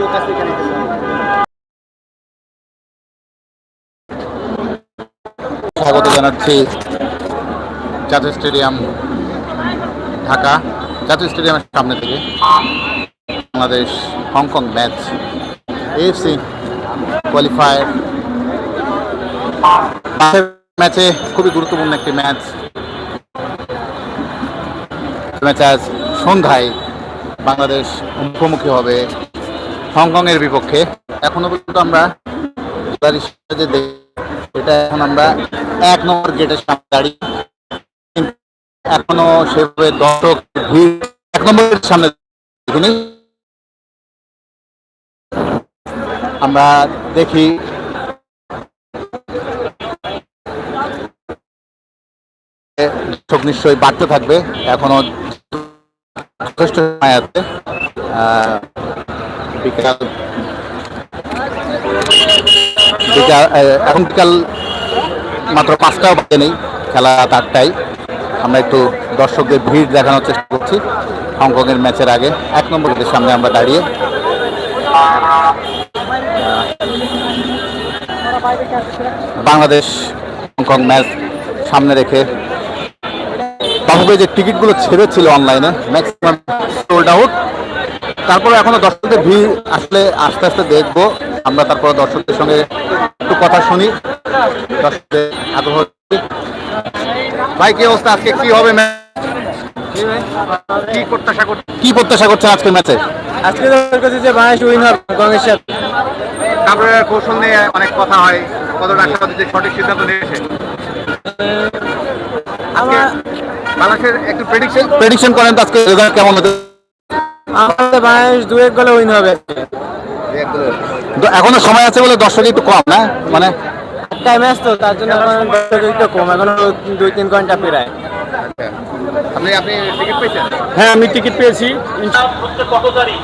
লোক আছে এখানে। স্বাগত জানাচ্ছি জাতীয় স্টেডিয়াম ঢাকা। জাতীয় স্টেডিয়ামের সামনে থেকে Bangladesh Hong Kong match AFC qualifier ম্যাচে খুবই গুরুত্বপূর্ণ একটি ম্যাচ। ম্যাচ আজ সন্ধ্যায় বাংলাদেশ মুখোমুখি হবে হংকংয়ের বিপক্ষে। এখনও পর্যন্ত আমরা এটা এখন আমরা এক নম্বর গেটের সামনে দাঁড়িয়ে এখনও সেভাবে দর্শক এক নম্বর গেটের সামনে দেখিনি। আমরা দেখি দর্শক নিশ্চয়ই বাড়তে থাকবে। এখনও যথেষ্ট সময় আছে। বিকাল। এখন বিকাল মাত্র পাঁচটাও বাজে নেই, খেলা আটটায়। আমরা একটু দর্শকদের ভিড় দেখানোর চেষ্টা করছি হংকংয়ের ম্যাচের আগে। এক নম্বর গেটের সামনে আমরা দাঁড়িয়ে। বাংলাদেশ হংকং ম্যাচ সামনে রেখে বাবুকে যে টিকিটগুলো ছেড়েছিল অনলাইনে ম্যাক্সিমাম সোল্ড আউট তারপরে এখনও দর্শকদের ভিড় আসলে আস্তে আস্তে দেখব। আমরা তারপর দর্শকদের সঙ্গে একটু কথা শুনি। দর্শকদের আগ্রহ ভাই কি অবস্থা? আজকে কি হবে কি প্রত্যাশা করছেন? কি প্রত্যাশা করছেন আজকের ম্যাচে? আজকে যে বাংলাদেশ উইন হবে হংকংয়ের তারপরে কৌশল নিয়ে অনেক কথা হয়। কতটা আশাবাদী যে সঠিক সিদ্ধান্ত নিয়েছে? আমার বাংলাদেশের একটু প্রেডিকশন প্রেডিকশন করেন আজকে রেজাল্ট কেমন হতে আমাদের বাংলাদেশ দু এক গোলে উইন হবে। এখনও সময় আছে বলে দর্শক একটু কম না? মানে টাইম তো তার জন্য এখন দর্শক একটু কম এখনও দুই তিন ঘণ্টা পেরায়। আপনি আপনি টিকিট পেয়েছেন? হ্যাঁ আমি টিকিট পেয়েছি। কত তারিখ